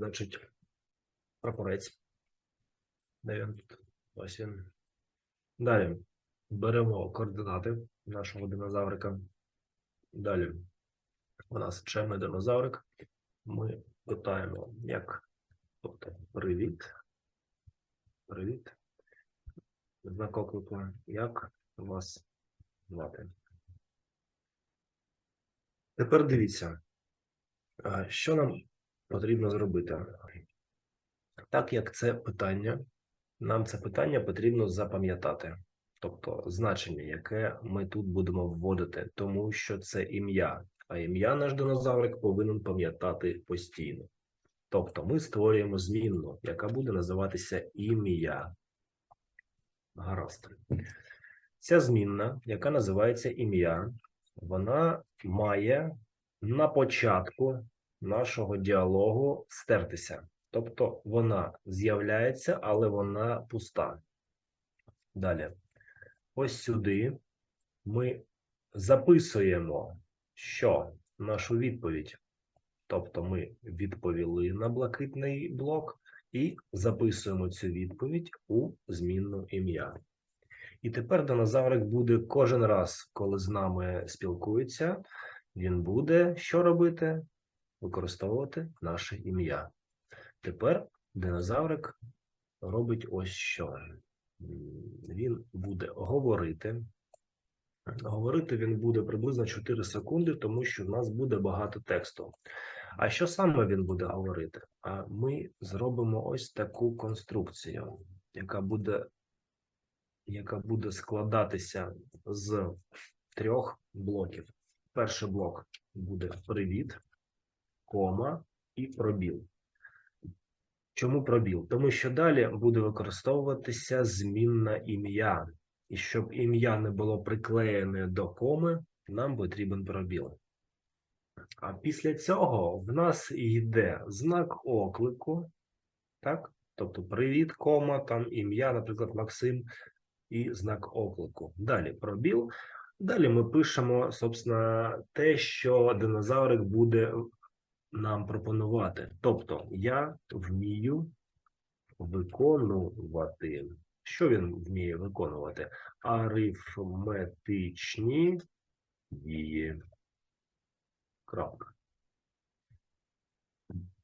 значить, прапорець. Де він тут? Ось він. Далі беремо координати нашого динозаврика. Далі у нас чемний динозаврик. Ми питаємо, як. Тобто, привіт. Привіт. Знак оклику. Як вас звати? Тепер дивіться, що нам потрібно зробити. Так як це питання, нам це питання потрібно запам'ятати. Тобто значення, яке ми тут будемо вводити, тому що це ім'я, а ім'я наш динозаврик повинен пам'ятати постійно. Тобто ми створюємо змінну, яка буде називатися ім'я. Гаразд. Ця змінна, яка називається ім'я, вона має на початку нашого діалогу стертися. Тобто вона з'являється, але вона пуста. Далі. Ось сюди ми записуємо, що нашу відповідь. Тобто ми відповіли на блакитний блок і записуємо цю відповідь у змінну ім'я. І тепер динозаврик буде кожен раз, коли з нами спілкується, він буде що робити? Використовувати наше ім'я. Тепер динозаврик робить ось що. Він буде говорити. Говорити він буде приблизно 4 секунди, тому що в нас буде багато тексту. А що саме він буде говорити? А ми зробимо ось таку конструкцію, яка буде, яка буде складатися з трьох блоків. Перший блок буде привіт, кома і пробіл. Чому пробіл? Тому що далі буде використовуватися змінна ім'я. І щоб ім'я не було приклеєне до коми, нам потрібен пробіл. А після цього в нас йде знак оклику, так? Тобто привіт, кома, там ім'я, наприклад, Максим, і знак оклику. Далі пробіл. Далі ми пишемо, собственно, те, що динозаврик буде нам пропонувати. Тобто, я вмію виконувати. Що він вміє виконувати? Арифметичні дії. Крапка.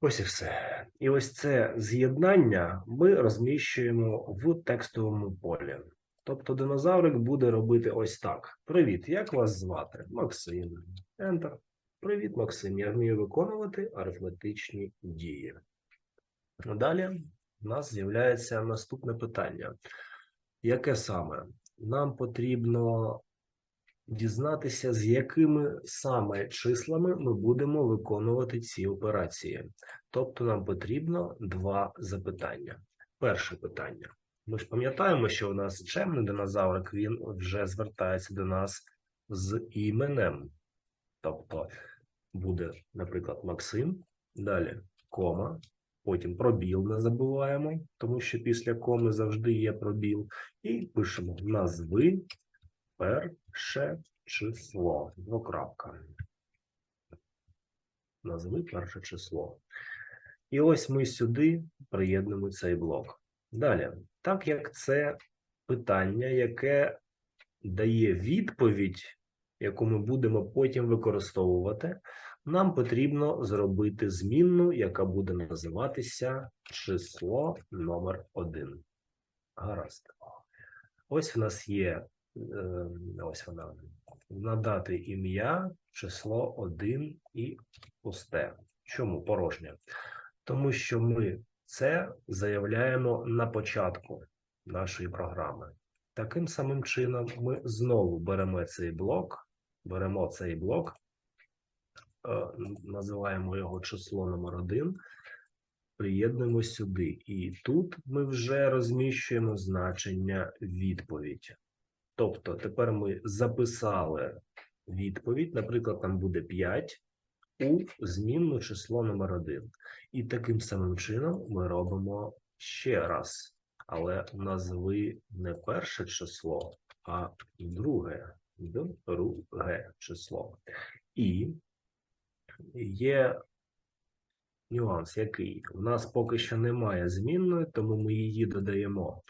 Ось і все. І ось це з'єднання ми розміщуємо в текстовому полі. Тобто динозаврик буде робити ось так. Привіт, як вас звати? Максим. Enter. Привіт, Максим. Я вмію виконувати арифметичні дії. Далі у нас з'являється наступне питання. Яке саме? Нам потрібно дізнатися, з якими саме числами ми будемо виконувати ці операції. Тобто нам потрібно два запитання. Перше питання. Ми ж пам'ятаємо, що у нас чемний динозаврик, він вже звертається до нас з іменем. Тобто буде, наприклад, Максим, далі кома, потім пробіл не забуваємо, тому що після коми завжди є пробіл. І пишемо назви перше число. Двокрапка. Назви перше число. І ось ми сюди приєднуємо цей блок. Далі, так як це питання, яке дає відповідь, яку ми будемо потім використовувати, нам потрібно зробити змінну, яка буде називатися число номер 1. Гаразд. Ось в нас є е, ось вона. Надати ім'я, число 1 і пусте. Чому порожнє? Тому що ми це заявляємо на початку нашої програми. Таким самим чином, ми знову беремо цей блок, беремо цей блок, називаємо його число номер 1, приєднуємо сюди. І тут ми вже розміщуємо значення відповідь. Тобто тепер ми записали відповідь, наприклад, там буде 5 у змінну число номер 1. І таким самим чином ми робимо ще раз. Але назви не перше число, а друге. Друге число. І є нюанс який? У нас поки що немає змінної, тому ми її додаємо.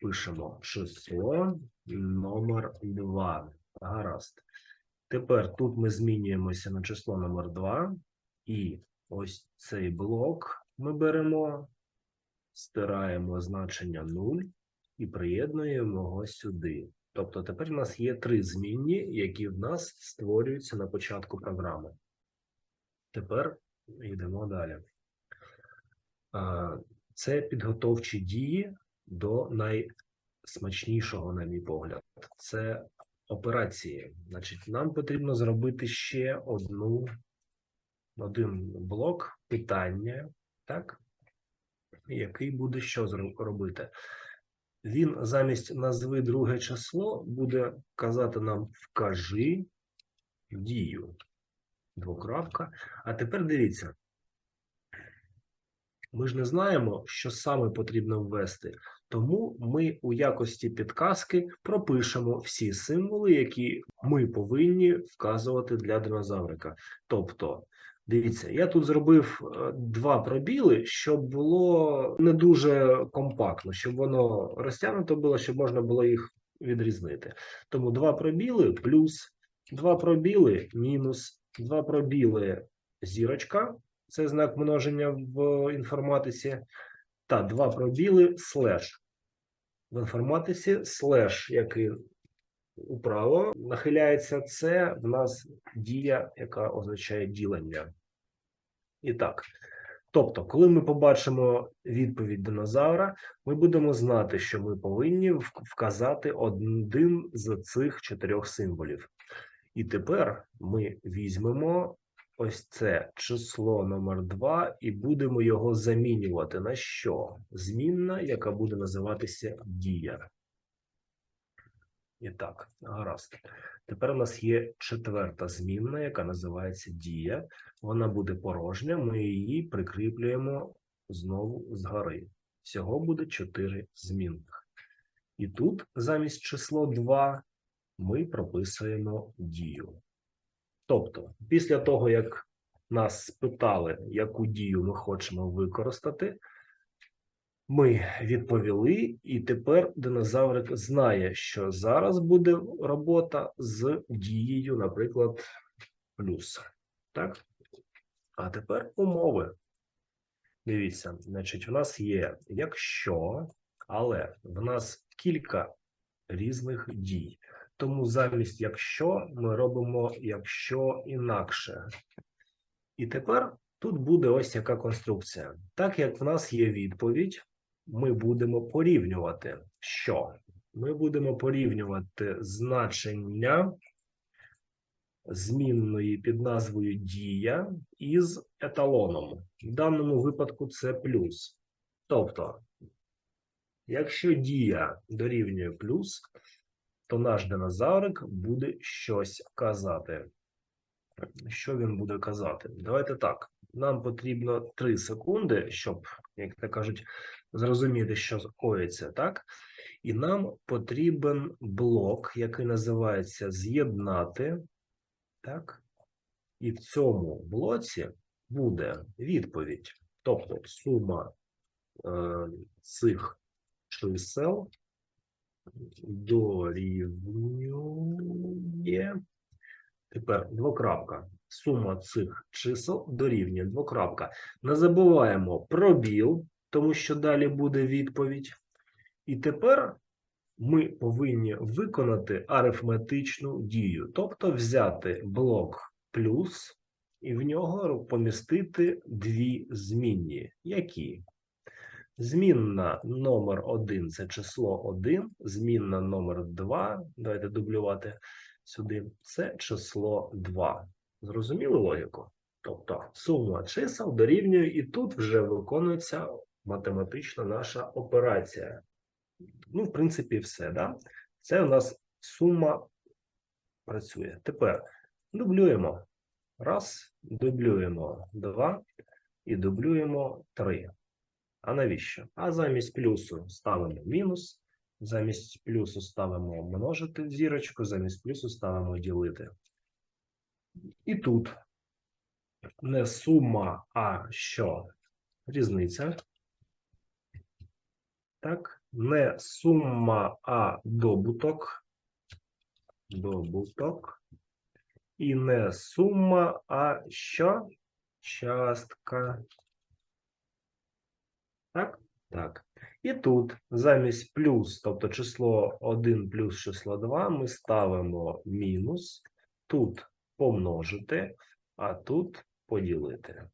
Пишемо число номер 2. Гаразд. Тепер тут ми змінюємося на число номер 2. І ось цей блок ми беремо, стираємо значення 0 і приєднуємо його сюди. Тобто тепер у нас є три змінні, які в нас створюються на початку програми. Тепер йдемо далі. Це підготовчі дії до найсмачнішого, на мій погляд. Це операції. Значить, нам потрібно зробити ще одну, один блок питання, так? Який буде що робити? Він замість назви друге число буде казати нам вкажи дію. Двокрапка. А тепер дивіться. Ми ж не знаємо, що саме потрібно ввести, тому ми у якості підказки пропишемо всі символи, які ми повинні вказувати для динозаврика. Тобто, дивіться, я тут зробив е, два пробіли, щоб було не дуже компактно, щоб воно розтягнуто було, щоб можна було їх відрізнити. Тому два пробіли плюс, два пробіли мінус, два пробіли зірочка це знак множення в інформатиці, та два пробіли слеш. В інформатиці слеш, який управо нахиляється, це в нас дія, яка означає ділення. І так. Тобто, коли ми побачимо відповідь динозавра, ми будемо знати, що ми повинні вказати один з цих чотирьох символів. І тепер ми візьмемо ось це число номер 2 і будемо його замінювати на що? Змінна, яка буде називатися дія. І так, гаразд. Тепер у нас є четверта змінна, яка називається дія. Вона буде порожня, ми її прикріплюємо знову згори. Всього буде 4 змінних. І тут замість число 2 ми прописуємо дію. Тобто, після того, як нас спитали, яку дію ми хочемо використати, ми відповіли, і тепер динозаврик знає, що зараз буде робота з дією, наприклад, плюс. Так? А тепер умови. Дивіться, значить, в нас є якщо, але в нас кілька різних дій. Тому замість якщо ми робимо якщо інакше. І тепер тут буде ось яка конструкція. Так як в нас є відповідь, ми будемо порівнювати що? Ми будемо порівнювати значення змінної під назвою дія із еталоном. В даному випадку це плюс. Тобто, якщо дія дорівнює плюс, то наш динозаврик буде щось казати. Що він буде казати? Давайте так. Нам потрібно 3 секунди, щоб, як то кажуть, зрозуміти, що коїться, так? І нам потрібен блок, який називається з'єднати. Так? І в цьому блоці буде відповідь. Тобто сума е, цих чисел дорівнює. Тепер двокрапка. Сума цих чисел дорівнює двокрапка. Не забуваємо пробіл, тому що далі буде відповідь. І тепер ми повинні виконати арифметичну дію, тобто взяти блок плюс і в нього помістити дві змінні. Які? Змінна номер 1 це число 1, змінна номер 2, давайте дублювати сюди, це число 2. Зрозуміли логіку? Тобто сума чисел дорівнює, і тут вже виконується математична наша операція. Ну, в принципі, все. Да? Це у нас сума працює. Тепер дублюємо. Раз, дублюємо два і дублюємо три. А навіщо? А замість плюсу ставимо мінус, замість плюсу ставимо множити зірочку, замість плюсу ставимо ділити. І тут не сума, а що? Різниця. Так, не сума, а добуток. Добуток. І не сума, а що? Частка. Так? Так. І тут замість плюс, тобто число 1 плюс число 2, ми ставимо мінус. Тут помножити, а тут поділити.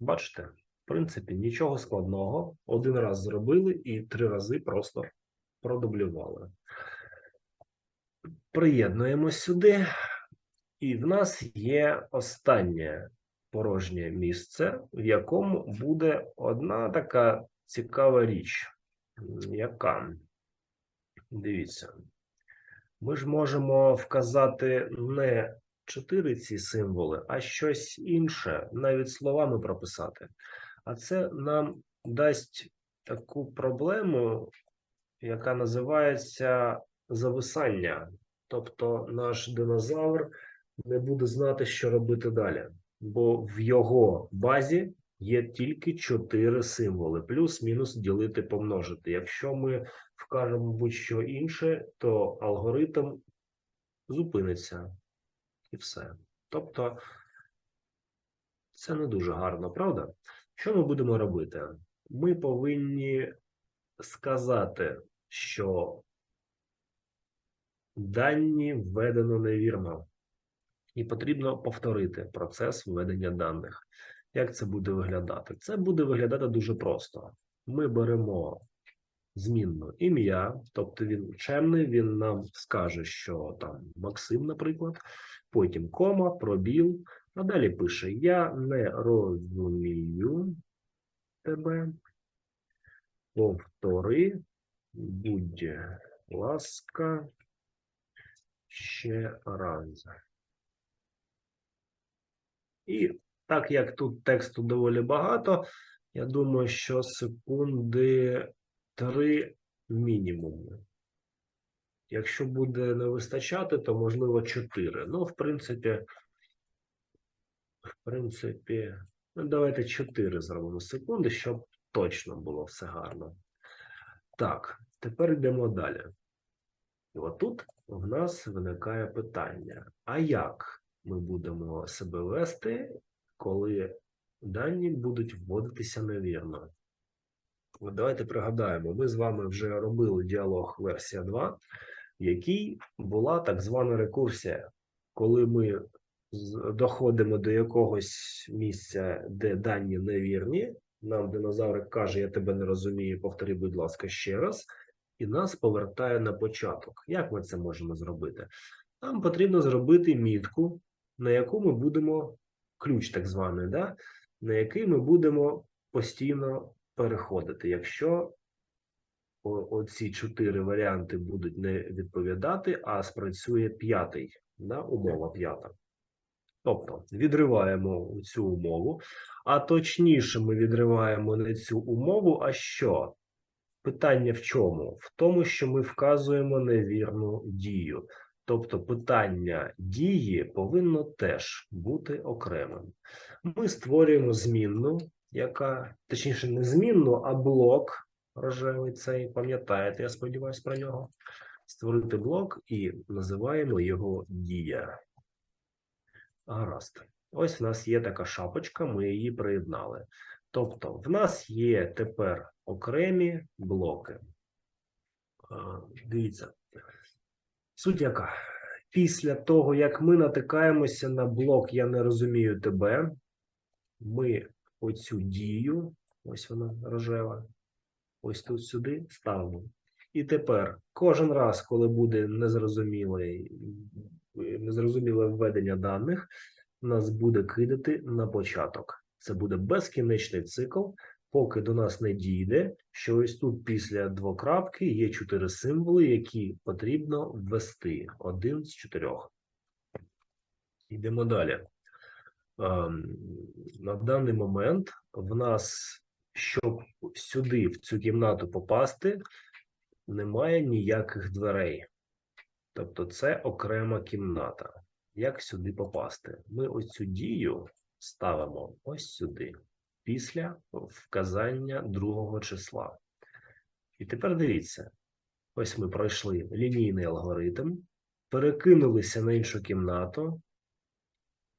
Бачите? В принципі, нічого складного. Один раз зробили і три рази просто продублювали. Приєднуємо сюди. І в нас є останнє порожнє місце, в якому буде одна така цікава річ. Яка? Дивіться. Ми ж можемо вказати не чотири ці символи, а щось інше, навіть словами прописати. А це нам дасть таку проблему, яка називається зависання. Тобто наш динозавр не буде знати, що робити далі, бо в його базі є тільки чотири символи: плюс, мінус, ділити, помножити. Якщо ми вкажемо будь-що інше, то алгоритм зупиниться і все. Тобто це не дуже гарно, правда? Що ми будемо робити? Ми повинні сказати, що дані введено невірно. І потрібно повторити процес введення даних. Як це буде виглядати? Це буде виглядати дуже просто. Ми беремо змінну ім'я, тобто він чемний, він нам скаже, що там Максим, наприклад, потім кома, пробіл, а далі пише: Я не розумію тебе. Повтори, будь ласка, ще раз. І так як тут тексту доволі багато, я думаю, що секунди три мінімум. Якщо буде не вистачати, то можливо 4. Ну, в принципі, в принципі, ну, давайте 4 зробимо секунди, щоб точно було все гарно. Так, тепер йдемо далі. І отут в нас виникає питання: а як ми будемо себе вести, коли дані будуть вводитися невірно? От давайте пригадаємо, ми з вами вже робили діалог версія 2, в якій була так звана рекурсія, коли ми доходимо до якогось місця, де дані невірні, нам динозаврик каже, я тебе не розумію, повтори, будь ласка, ще раз, і нас повертає на початок. Як ми це можемо зробити? Нам потрібно зробити мітку, на яку ми будемо, ключ так званий, да? на який ми будемо постійно переходити. Якщо оці чотири варіанти будуть не відповідати, а спрацює п'ятий, да? умова п'ята. Тобто відриваємо цю умову, а точніше, ми відриваємо не цю умову, а що? Питання в чому? В тому, що ми вказуємо невірну дію. Тобто питання дії повинно теж бути окремим. Ми створюємо змінну, яка, точніше, не змінну, а блок рожевий цей, пам'ятаєте, я сподіваюся про нього. Створити блок і називаємо його дія. Гаразд. Ось в нас є така шапочка, ми її приєднали. Тобто, в нас є тепер окремі блоки. Дивіться. Суть яка? Після того, як ми натикаємося на блок Я не розумію тебе, ми оцю дію, ось вона рожева, ось тут сюди ставимо. І тепер кожен раз, коли буде незрозуміле, незрозуміле введення даних, нас буде кидати на початок. Це буде безкінечний цикл, поки до нас не дійде, що ось тут після двокрапки є чотири символи, які потрібно ввести. Один з чотирьох. Йдемо далі. Ем, На даний момент в нас, щоб сюди, в цю кімнату попасти, немає ніяких дверей. Тобто це окрема кімната. як сюди попасти. Ми ось цю дію ставимо ось сюди, після вказання другого числа. І тепер дивіться: ось ми пройшли лінійний алгоритм, перекинулися на іншу кімнату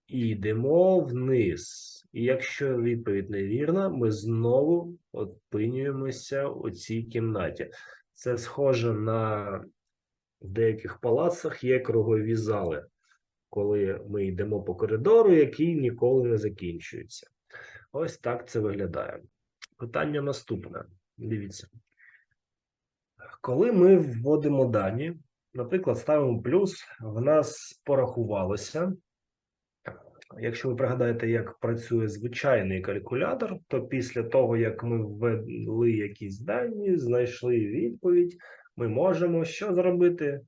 і йдемо вниз. І якщо відповідь невірна, ми знову опинюємося у цій кімнаті. Це схоже на деяких палацах є кругові зали, коли ми йдемо по коридору, який ніколи не закінчується. Ось так це виглядає. Питання наступне. Дивіться. Коли ми вводимо дані, наприклад, ставимо плюс, в нас порахувалося. Якщо ви пригадаєте, як працює звичайний калькулятор, то після того, як ми ввели якісь дані, знайшли відповідь, ми можемо що зробити?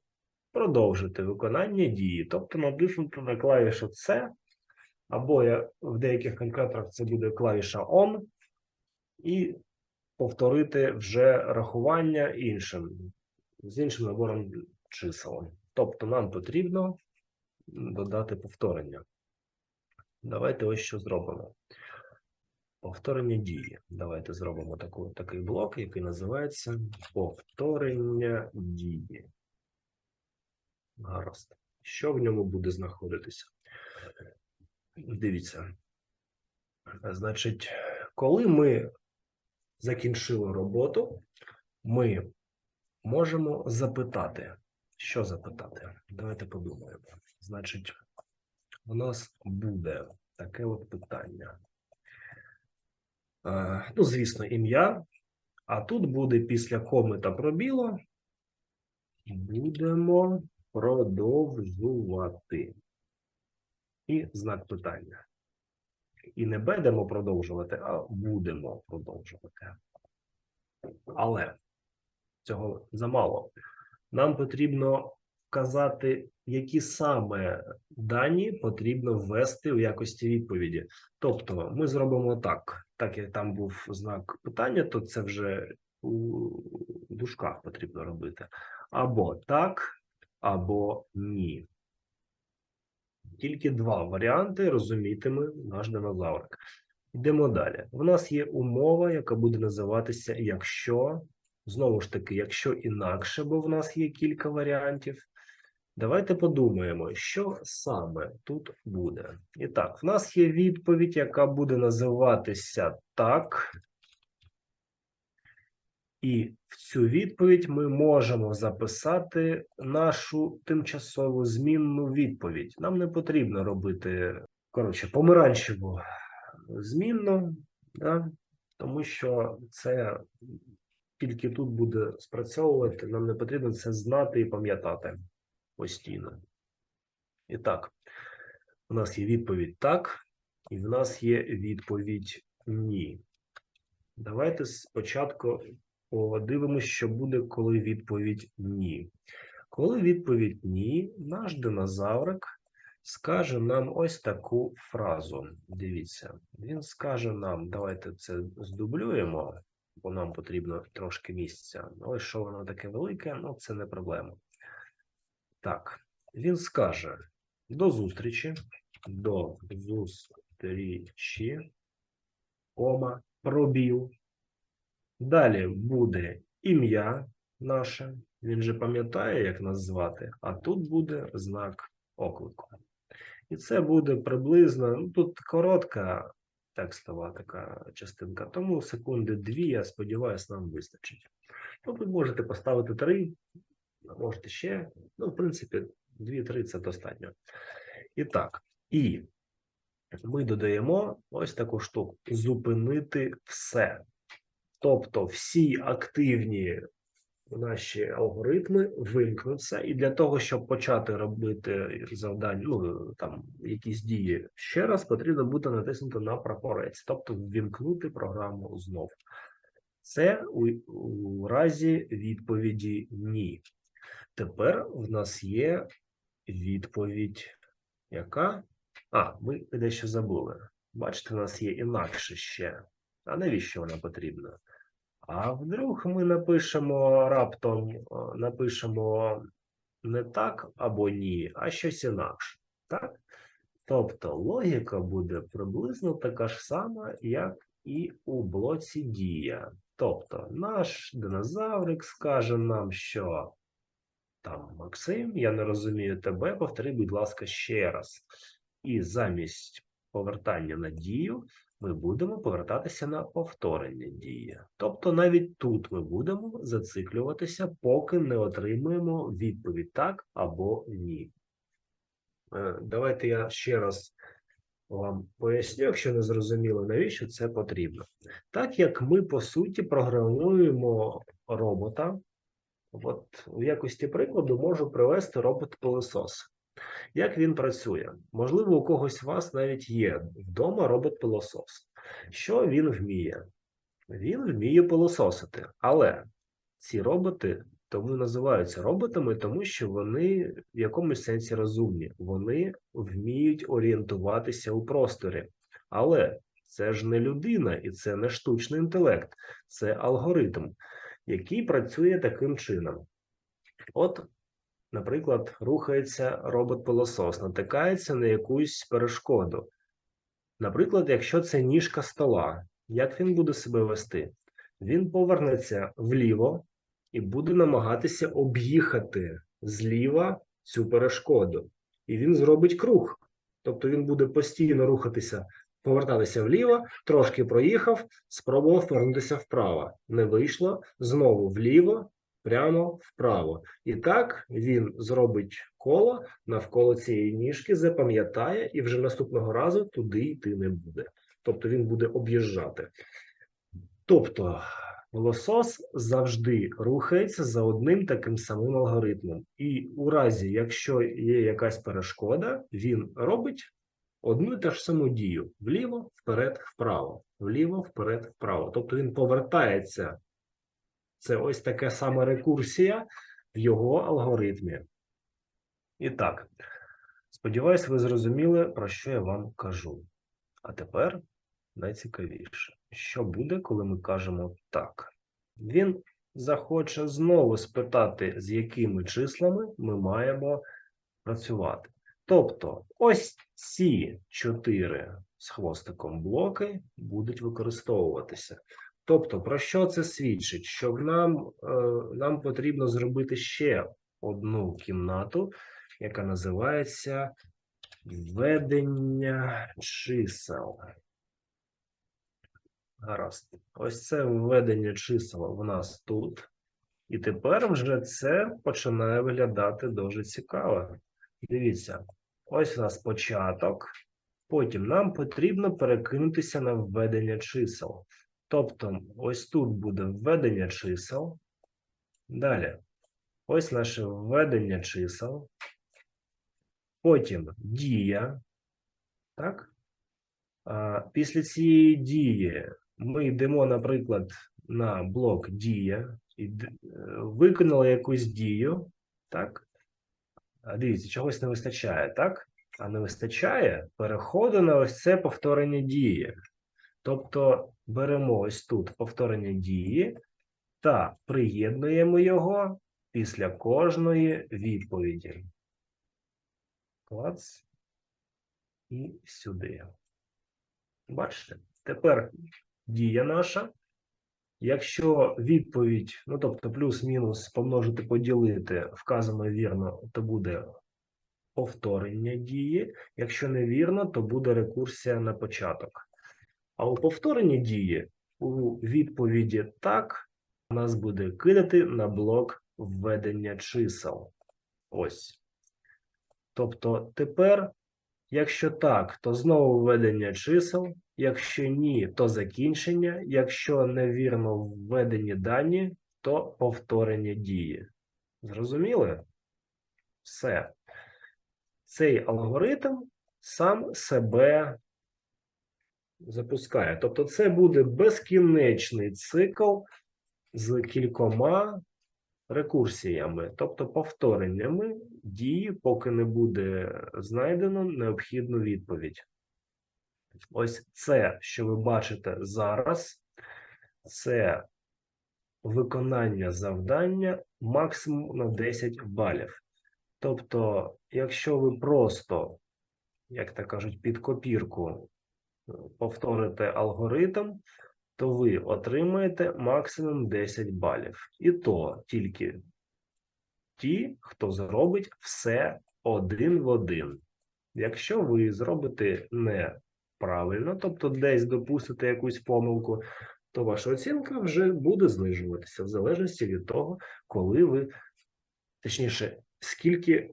Продовжити виконання дії. Тобто натиснути на клавішу C, або я, в деяких калькуляторах це буде клавіша ON, і повторити вже рахування іншим, з іншим набором чисел. Тобто нам потрібно додати повторення. Давайте ось що зробимо. Повторення дії. Давайте зробимо таку, такий блок, який називається повторення дії. Гаразд. Що в ньому буде знаходитися? Дивіться. Значить, коли ми закінчили роботу, ми можемо запитати. Що запитати? Давайте подумаємо. Значить, у нас буде таке от питання. Ну, звісно, ім'я. А тут буде після коми та пробілу. Будемо продовжувати. І знак питання. І не будемо продовжувати, а будемо продовжувати. Але цього замало. Нам потрібно вказати, які саме дані потрібно ввести в якості відповіді. Тобто, ми зробимо так. Так як там був знак питання, то це вже у дужках потрібно робити. Або так, або ні. Тільки два варіанти розумітиме наш динозаврик. Йдемо далі. У нас є умова, яка буде називатися якщо. Знову ж таки, якщо інакше, бо в нас є кілька варіантів. Давайте подумаємо, що саме тут буде. І так, в нас є відповідь, яка буде називатися так. І в цю відповідь ми можемо записати нашу тимчасову змінну відповідь. Нам не потрібно робити, коротше, помаранчеву змінну, да? тому що це тільки тут буде спрацьовувати. Нам не потрібно це знати і пам'ятати постійно. І так, у нас є відповідь так, і в нас є відповідь ні. Давайте спочатку подивимося, що буде, коли відповідь ні. Коли відповідь ні, наш динозаврик скаже нам ось таку фразу. Дивіться, він скаже нам, давайте це здублюємо, бо нам потрібно трошки місця. Ось що воно таке велике, ну це не проблема. Так, він скаже до зустрічі, до зустрічі, кома, пробіл. Далі буде ім'я наше, він же пам'ятає, як нас звати, а тут буде знак оклику. І це буде приблизно, ну тут коротка текстова така частинка, тому секунди дві, я сподіваюся, нам вистачить. Ну, ви можете поставити три, можете ще. Ну, в принципі, дві-три це достатньо. І так, і ми додаємо ось таку штуку: зупинити все. Тобто всі активні наші алгоритми вимкнуться, і для того, щоб почати робити завдання, ну там якісь дії ще раз, потрібно буде натиснути на прапорець, тобто ввімкнути програму знов. Це у, у разі відповіді ні. Тепер в нас є відповідь, яка. А, ми дещо забули. Бачите, у нас є інакше ще. А навіщо вона потрібна? А вдруг ми напишемо раптом, напишемо не так або ні, а щось інакше. Так? Тобто логіка буде приблизно така ж сама, як і у блоці дія. Тобто наш динозаврик скаже нам, що там Максим, я не розумію тебе, повтори, будь ласка, ще раз. І замість повертання на дію ми будемо повертатися на повторення дії. Тобто навіть тут ми будемо зациклюватися, поки не отримуємо відповідь так або ні. Е, Давайте я ще раз вам поясню, якщо не зрозуміло, навіщо це потрібно. Так як ми, по суті, програмуємо робота, от в якості прикладу можу привести робот-пилосос. Як він працює? Можливо, у когось з вас навіть є вдома робот-пилосос. Що він вміє? Він вміє пилососити, але ці роботи тому називаються роботами, тому що вони в якомусь сенсі розумні, вони вміють орієнтуватися у просторі. Але це ж не людина і це не штучний інтелект, це алгоритм, який працює таким чином. От, наприклад, рухається робот-пилосос, натикається на якусь перешкоду. Наприклад, якщо це ніжка стола, як він буде себе вести? Він повернеться вліво і буде намагатися об'їхати зліва цю перешкоду. І він зробить круг. Тобто він буде постійно рухатися, повертатися вліво, трошки проїхав, спробував повернутися вправо. Не вийшло, знову вліво, прямо вправо. І так він зробить коло навколо цієї ніжки, запам'ятає, і вже наступного разу туди йти не буде. Тобто він буде об'їжджати. Тобто, Лосос завжди рухається за одним таким самим алгоритмом. І у разі, якщо є якась перешкода, він робить одну і ту ж саму дію: вліво, вперед, вправо, вліво, вперед, вправо. Тобто він повертається. Це ось така сама рекурсія в його алгоритмі. І так, сподіваюсь, ви зрозуміли, про що я вам кажу. А тепер найцікавіше. Що буде, коли ми кажемо так? Він захоче знову спитати, з якими числами ми маємо працювати. Тобто, ось ці чотири з хвостиком блоки будуть використовуватися. Тобто, про що це свідчить? Що нам, е, нам потрібно зробити ще одну кімнату, яка називається введення чисел. Гаразд. Ось це введення чисел в нас тут. І тепер вже це починає виглядати дуже цікаво. Дивіться, ось у нас початок. Потім нам потрібно перекинутися на введення чисел. Тобто, ось тут буде введення чисел. Далі. Ось наше введення чисел. Потім дія. Так? Після цієї дії ми йдемо, наприклад, на блок дія, і е, виконали якусь дію, так? Дивіться, чогось не вистачає, так? А не вистачає переходу на ось це повторення дії. Тобто беремо ось тут повторення дії та приєднуємо його після кожної відповіді. Клац. І сюди. Бачите? Тепер дія наша. Якщо відповідь, ну тобто плюс-мінус помножити, поділити, вказано вірно, то буде повторення дії. Якщо невірно, то буде рекурсія на початок. А у повторенні дії у відповіді так нас буде кидати на блок введення чисел. Ось. Тобто тепер, якщо так, то знову введення чисел. Якщо ні, то закінчення. Якщо невірно введені дані, то повторення дії. Зрозуміли? Все. Цей алгоритм сам себе запускає. Тобто, це буде безкінечний цикл з кількома рекурсіями, тобто повтореннями дії, поки не буде знайдено необхідну відповідь. Ось це, що ви бачите зараз, це виконання завдання максимум на 10 балів. Тобто, якщо ви просто як так кажуть, під копірку повторите алгоритм, то ви отримаєте максимум 10 балів. І то тільки ті, хто зробить все один в один. Якщо ви зробите неправильно, тобто десь допустите якусь помилку, то ваша оцінка вже буде знижуватися в залежності від того, коли ви, точніше, скільки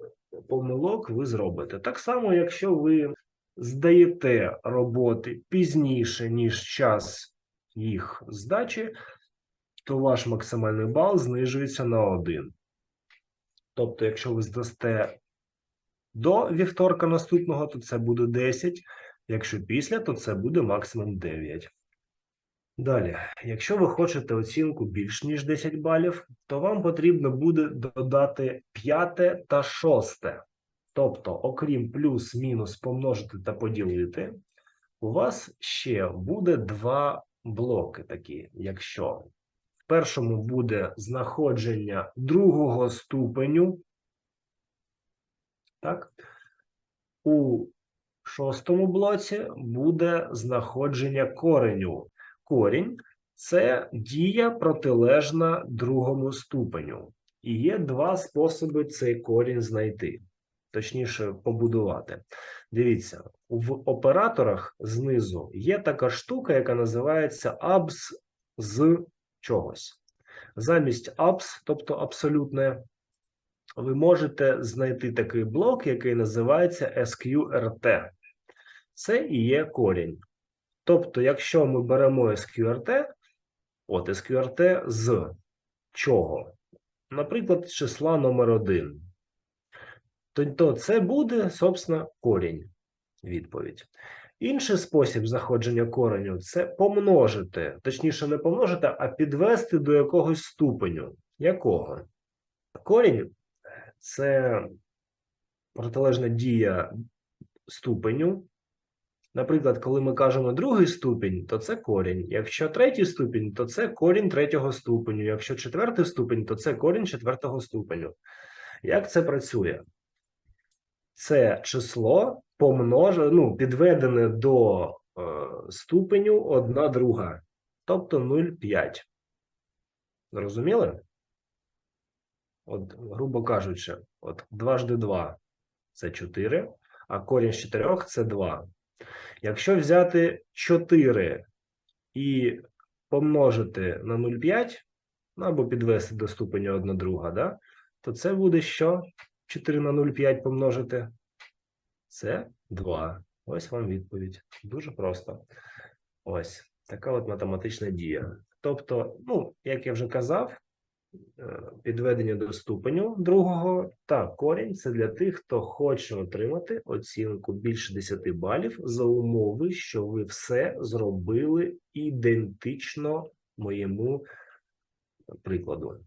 помилок ви зробите. Так само, якщо ви здаєте роботи пізніше, ніж час їх здачі, то ваш максимальний бал знижується на 1. Тобто, якщо ви здасте до вівторка наступного, то це буде 10. Якщо після, то це буде максимум 9. Далі, якщо ви хочете оцінку більш ніж 10 балів, то вам потрібно буде додати п'яте та шосте. Тобто, окрім плюс-мінус помножити та поділити, у вас ще буде два блоки такі, якщо в першому буде знаходження другого ступеню, так? У шостому блоці буде знаходження кореню. Корінь це дія протилежна другому ступеню. І є два способи цей корінь знайти, точніше, побудувати. Дивіться, в операторах знизу є така штука, яка називається abs з чогось. Замість abs, тобто абсолютне, ви можете знайти такий блок, який називається SQRT. Це і є корінь. Тобто, якщо ми беремо SQRT, от SQRT з чого? Наприклад, числа номер 1, то, це буде, собственно, корінь. Відповідь. Інший спосіб знаходження кореню це помножити, точніше, не помножити, а підвести до якогось ступеню. Якого? Корінь це протилежна дія ступеню. Наприклад, коли ми кажемо другий ступінь, то це корінь. Якщо третій ступінь, то це корінь третього ступеню. Якщо четвертий ступінь, то це корінь четвертого ступеню. Як це працює? Це число помноже, ну, підведене до е, ступеню 1 друга, тобто 0,5. Зрозуміли? От, грубо кажучи, от 2 жди 2 це 4, а корінь з 4 це 2. Якщо взяти 4 і помножити на 0,5, ну, або підвести до ступеня 1 друга, да, то це буде що? 4 на 0,5 помножити? Це 2. Ось вам відповідь. Дуже просто. Ось така от математична дія. Тобто, ну, як я вже казав, е, підведення до ступеню другого та корінь це для тих, хто хоче отримати оцінку більше 10 балів за умови, що ви все зробили ідентично моєму прикладу.